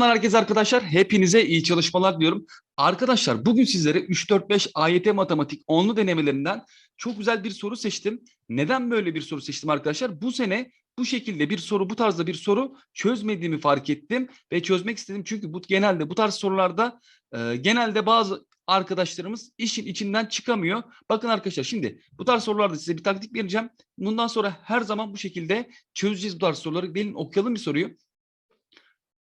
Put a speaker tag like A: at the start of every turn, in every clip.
A: herkese arkadaşlar. Hepinize iyi çalışmalar diyorum. Arkadaşlar bugün sizlere 3-4-5 AYT matematik onlu denemelerinden çok güzel bir soru seçtim. Neden böyle bir soru seçtim arkadaşlar? Bu sene bu şekilde bir soru, bu tarzda bir soru çözmediğimi fark ettim ve çözmek istedim. Çünkü bu genelde bu tarz sorularda e, genelde bazı arkadaşlarımız işin içinden çıkamıyor. Bakın arkadaşlar şimdi bu tarz sorularda size bir taktik vereceğim. Bundan sonra her zaman bu şekilde çözeceğiz bu tarz soruları. Gelin okuyalım bir soruyu.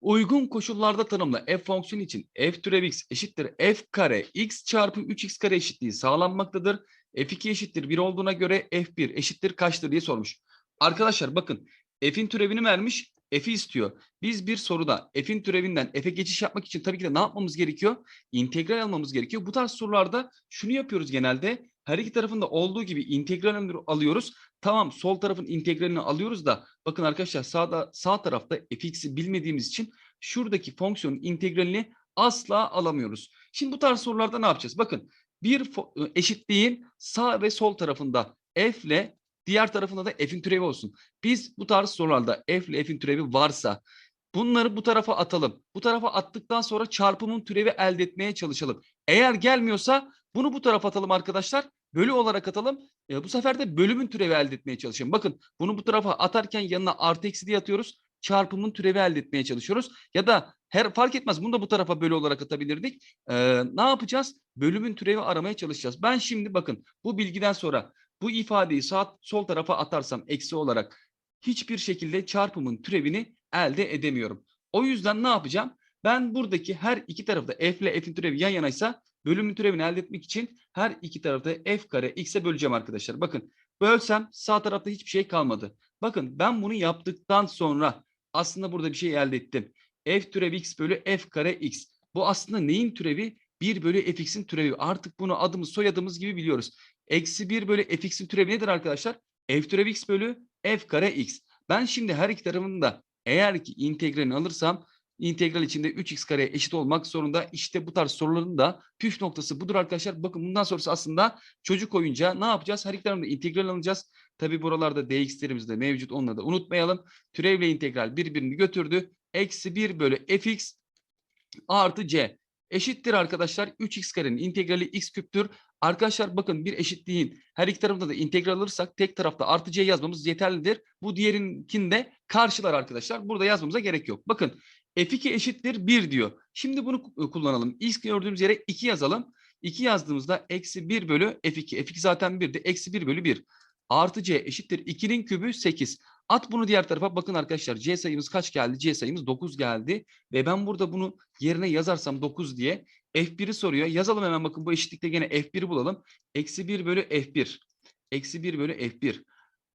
A: Uygun koşullarda tanımla f fonksiyonu için f türev x eşittir f kare x çarpı 3x kare eşitliği sağlanmaktadır. f2 eşittir 1 olduğuna göre f1 eşittir kaçtır diye sormuş. Arkadaşlar bakın f'in türevini vermiş f'i istiyor. Biz bir soruda f'in türevinden f'e geçiş yapmak için tabii ki de ne yapmamız gerekiyor? İntegral almamız gerekiyor. Bu tarz sorularda şunu yapıyoruz genelde. Her iki tarafında olduğu gibi integral alıyoruz. Tamam sol tarafın integralini alıyoruz da bakın arkadaşlar sağda sağ tarafta fx'i bilmediğimiz için şuradaki fonksiyonun integralini asla alamıyoruz. Şimdi bu tarz sorularda ne yapacağız? Bakın bir fo- eşitliğin sağ ve sol tarafında f ile diğer tarafında da f'in türevi olsun. Biz bu tarz sorularda f ile f'in türevi varsa bunları bu tarafa atalım. Bu tarafa attıktan sonra çarpımın türevi elde etmeye çalışalım. Eğer gelmiyorsa bunu bu tarafa atalım arkadaşlar. Bölü olarak atalım. E, bu sefer de bölümün türevi elde etmeye çalışalım. Bakın bunu bu tarafa atarken yanına artı eksi diye atıyoruz. Çarpımın türevi elde etmeye çalışıyoruz. Ya da her fark etmez bunu da bu tarafa bölü olarak atabilirdik. E, ne yapacağız? Bölümün türevi aramaya çalışacağız. Ben şimdi bakın bu bilgiden sonra bu ifadeyi sağ sol tarafa atarsam eksi olarak hiçbir şekilde çarpımın türevini elde edemiyorum. O yüzden ne yapacağım? Ben buradaki her iki tarafta f ile f'in türevi yan yanaysa bölümün türevini elde etmek için her iki tarafta f kare x'e böleceğim arkadaşlar. Bakın bölsem sağ tarafta hiçbir şey kalmadı. Bakın ben bunu yaptıktan sonra aslında burada bir şey elde ettim. f türevi x bölü f kare x. Bu aslında neyin türevi? 1 bölü fx'in türevi. Artık bunu adımız soyadımız gibi biliyoruz. Eksi 1 bölü fx'in türevi nedir arkadaşlar? f türevi x bölü f kare x. Ben şimdi her iki tarafında eğer ki integralini alırsam integral içinde 3x kareye eşit olmak zorunda. İşte bu tarz soruların da püf noktası budur arkadaşlar. Bakın bundan sonrası aslında çocuk oyuncağı ne yapacağız? Her iki tarafında integral alacağız. Tabi buralarda dx'lerimiz de mevcut onları da unutmayalım. Türevle integral birbirini götürdü. Eksi 1 bölü fx artı c eşittir arkadaşlar 3x karenin integrali x küptür. Arkadaşlar bakın bir eşitliğin her iki tarafında da integral alırsak tek tarafta artı c yazmamız yeterlidir. Bu diğerinkini de karşılar arkadaşlar. Burada yazmamıza gerek yok. Bakın f2 eşittir 1 diyor. Şimdi bunu kullanalım. İlk gördüğümüz yere 2 yazalım. 2 yazdığımızda eksi 1 bölü f2. f2 zaten 1'di. Eksi 1 bölü 1. Artı c eşittir 2'nin kübü 8. At bunu diğer tarafa. Bakın arkadaşlar c sayımız kaç geldi? c sayımız 9 geldi. Ve ben burada bunu yerine yazarsam 9 diye f1'i soruyor. Yazalım hemen bakın bu eşitlikte gene f1'i bulalım. Eksi 1 bölü f1. Eksi 1 bölü f1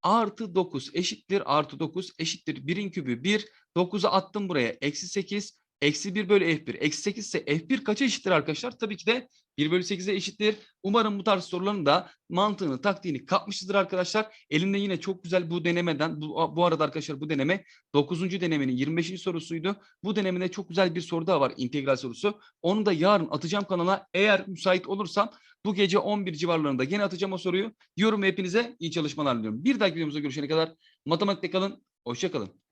A: artı 9 eşittir artı 9 eşittir 1'in kübü 1. 9'u attım buraya. Eksi 8 eksi 1 bölü f1. Eksi 8 ise f1 kaça eşittir arkadaşlar? Tabii ki de 1 bölü 8'e eşittir. Umarım bu tarz soruların da mantığını, taktiğini kapmışızdır arkadaşlar. Elimde yine çok güzel bu denemeden, bu, bu arada arkadaşlar bu deneme 9. denemenin 25. sorusuydu. Bu denemede çok güzel bir soru daha var, integral sorusu. Onu da yarın atacağım kanala. Eğer müsait olursam bu gece 11 civarlarında gene atacağım o soruyu. Diyorum hepinize iyi çalışmalar diliyorum. Bir dahaki videomuzda görüşene kadar matematikte kalın. Hoşça kalın.